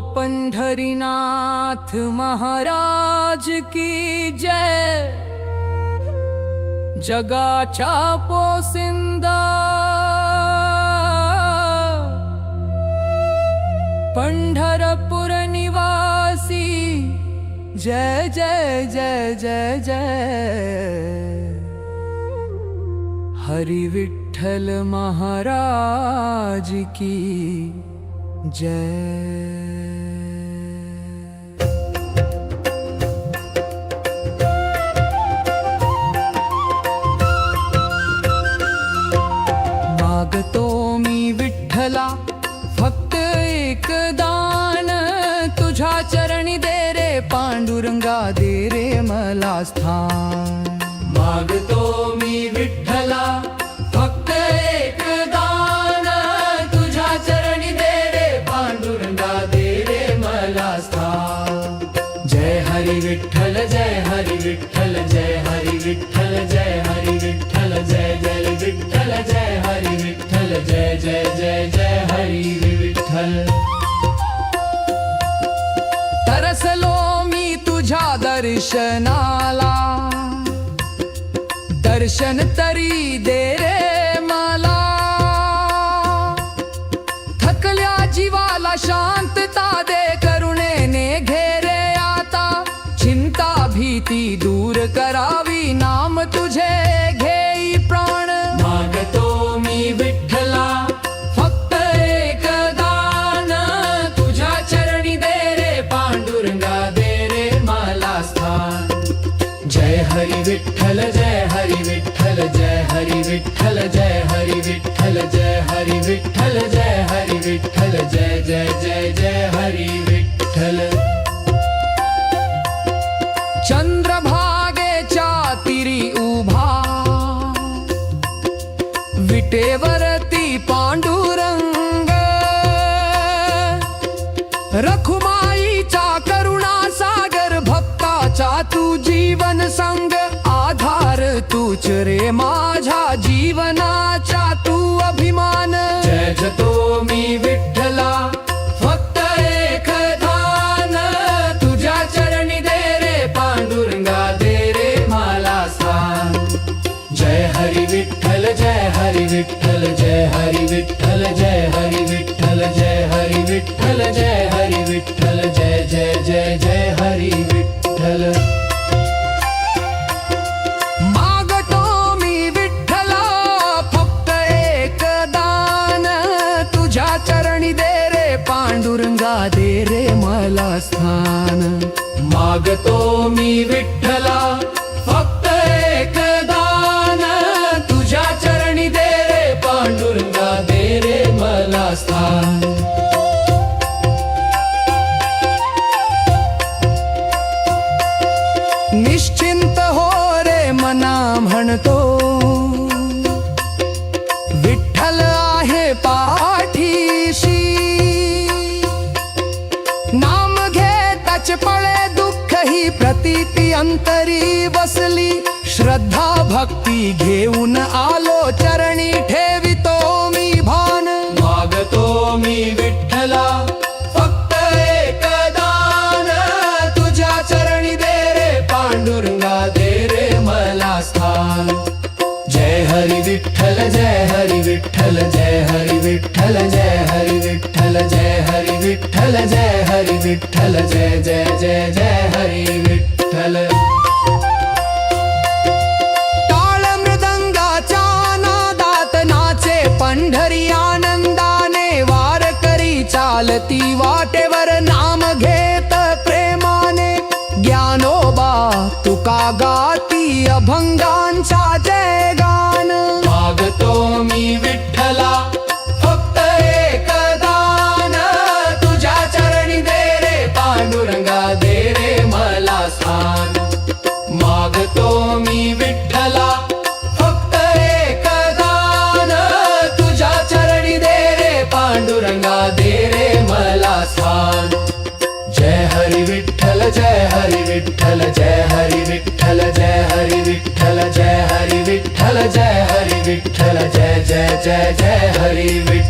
पंढरीनाथ महाराज की जय। जगाच्या पोसिंदा पंढरपूर निवासी, जय जय जय जय जय। हरि विठ्ठल महाराज की जय। तुझ्या चरणी दे रे पांडुरंगा दे रे मला स्थान. मागतो मी विठ्ठला दर्शनाला. दर्शन तरी दे रे मला. थकल्या जीवाला शांतता देख हरी विठ्ठल जय हरी विठल जय हरी विठ्ठल जय हरी विठ्ठल जय हरी विठ्ठल जय हरी विठ्ठल जय जय जय जय हरी विठ्ठल। चंद्रभागेच्या तिरी उभा। विटेवरती पांडुरंग। रखुमाईचा ಜೀವನಾಚ रे स्थान. मागतो मी विठ्ठला फक्त एक दान. तुझ्या चरणी दे रे पांडुरंगा दे रे मला स्थान. निश्चिंत हो रे मना म्हणतो. विठ्ठल आहे पा प्रतीती अंतरी बसली श्रद्धा भक्ती घेऊन आलो चरणी ठेवितो मी भान। मागतो मी विठ्ठला, फक्त एक दान। तुझ्या चरणी दे रे पांडुरंगा, दे रे मला स्थान। जय हरी विठ्ठल, जय हरी विठ्ठल, जय हरी विठ्ठल, जय हरी विठ्ठल, जय हरी विठ्ठल, जय हरी विठ्ठल, जय जय जय जय हरी Aletiva हरी विठ्ठल, जय हरी विठ्ठल, जय हरी विठ्ठल, जय हरी विठ्ठल, जय हरी विठ्ठल, जय जय जय जय हरी विठ्ठल।